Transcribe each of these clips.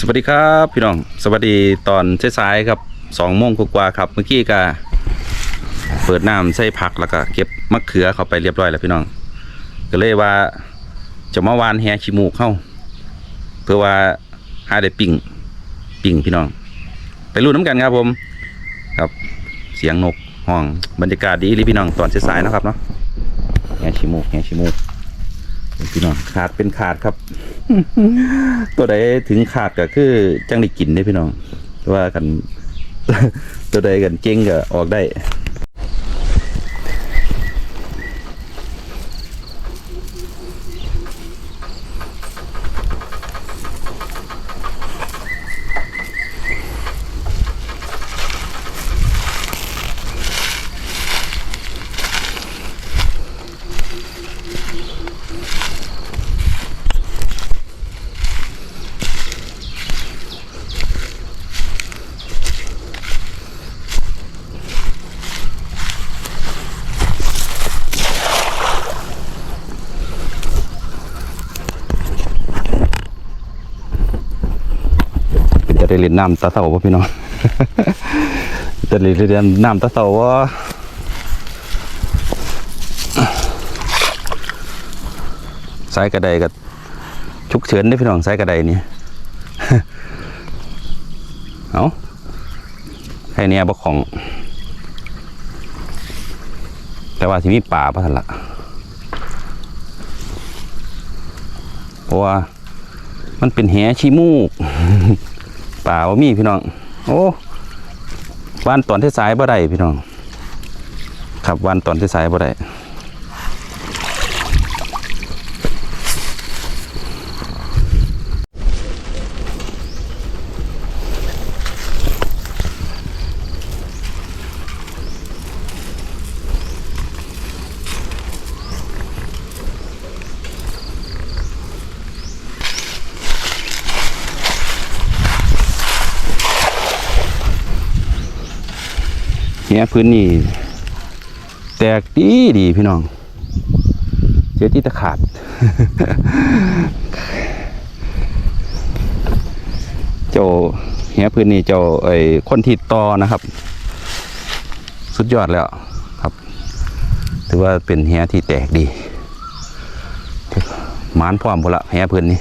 สวัสดีครับพี่น้อง สวัสดีตอนสายๆครับสองโมงกว่าครับ เมื่อกี้ก็เปิดน้ำใส่ผักแล้วก็เก็บมะเขือเข้าไปเรียบร้อยแล้วพี่น้อง ก็เลยว่าจะมาวานแฮชิมูกเข้า เพื่อว่าหาได้ปิ่งปิ่งพี่น้อง ไปรู้น้ำกันครับผม ครับเสียงนกห้องบรรยากาศดีเลยพี่น้องตอนสายๆนะครับเนาะแฮชิมูกแฮชิมูก พี่น้องขาดเป็นขาดครับ ตัวใดถึงขาดก็คือจังได้กินได้พี่น้องว่ากันตัวใดกันเจ๊งก็ออกได้ ได้เล่นน้ำตาเสาป่ะพี่น้อง จะได้เล่นน้ำตาเสาว่สายกระไดกับชุกเฉินได้พี่น้องสายกระไดนี่เอาใครเนี่ยบกของ แต่ว่าที่มีป่าพะทันละเพราะว่ามันเป็นแหชีมูก ป่าว่ามีพี่น้อง โอ้วันตอนที่สายบ่ได้พี่น้อง ครับวันตอนที่สายบ่ได้ แหพื้นนี่แตกดีดีพี่น้องเจอที่ตะขาด เจ้าแหพื้นนี่เจ้าไอ้คนที่ต่อนะครับ สุดยอดแล้วครับ ถือว่าเป็นแหที่แตกดีมานพร้อมพนละแหพื้นนี้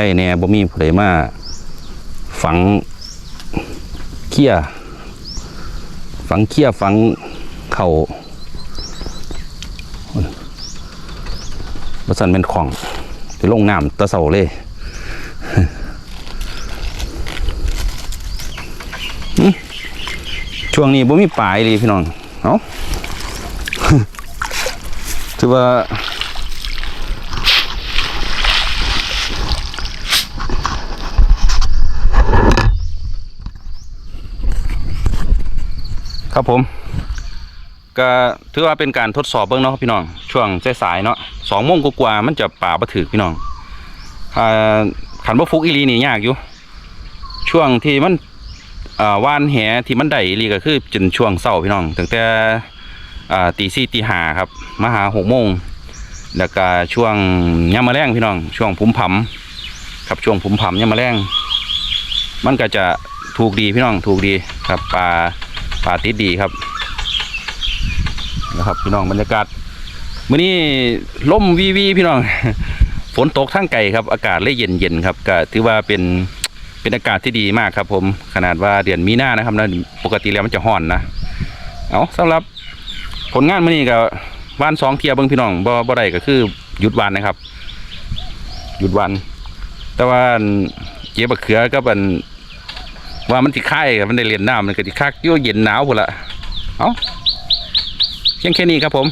ใครแน่บ่มีผู้ใดมาฝังเขี้ยฝังเขี้ยฝังเข่าบสันเป็นของไปลงน้ำตะเสาเลยช่วงนี้บ่มีปลายเลยพี่น้อง เอาถือว่า ครับผม ก็ถือว่าเป็นการทดสอบเบื้องเนาะพี่น้อง ช่วงสายๆเนาะสองโมงกว่ามันจะป่าบ่ถือพี่น้องอขันบ่ฟุกอีลีนี่ยากอยู่ ช่วงที่มันว่านแหที่มันได้อีลีก็คือจนช่วงเช้าพี่น้องตั้งแต่ตีสี่ตีห้าครับมาหาหกโมงแล้วก็ช่วงย่ำมะแรงพี่น้อง ช่วงผุมผำครับช่วงผุมผำย่ำมะแรงมันก็จะถูกดีพี่น้องถูกดีครับปลา ป่าติดดีครับนะครับพี่น้องบรรยากาศมื้อนี้ล่มวีวีพี่น้องฝนตกทั้งไก่ครับ อากาศเลยเย็นเย็นครับก็ถือว่าเป็นเป็นอากาศที่ดีมากครับ ผมขนาดว่าเดือนมีนานะครับนะปกติแล้วมันจะห่อนนะเอาสำหรับผลงานมื้อนี้ก็วานสองเทียเบิ่งพี่น้องบ่บ่ได้ก็คือหยุดวันนะครับ หยุดวัน แต่ว่าเก็บบักเขือกับอัน ว่ามันติค่ายครับมันได้เรียนน้ำมันก็ติคักอยุ่เย็นหนาวพุ่นละเอาเพียงแค่นี้ครับผม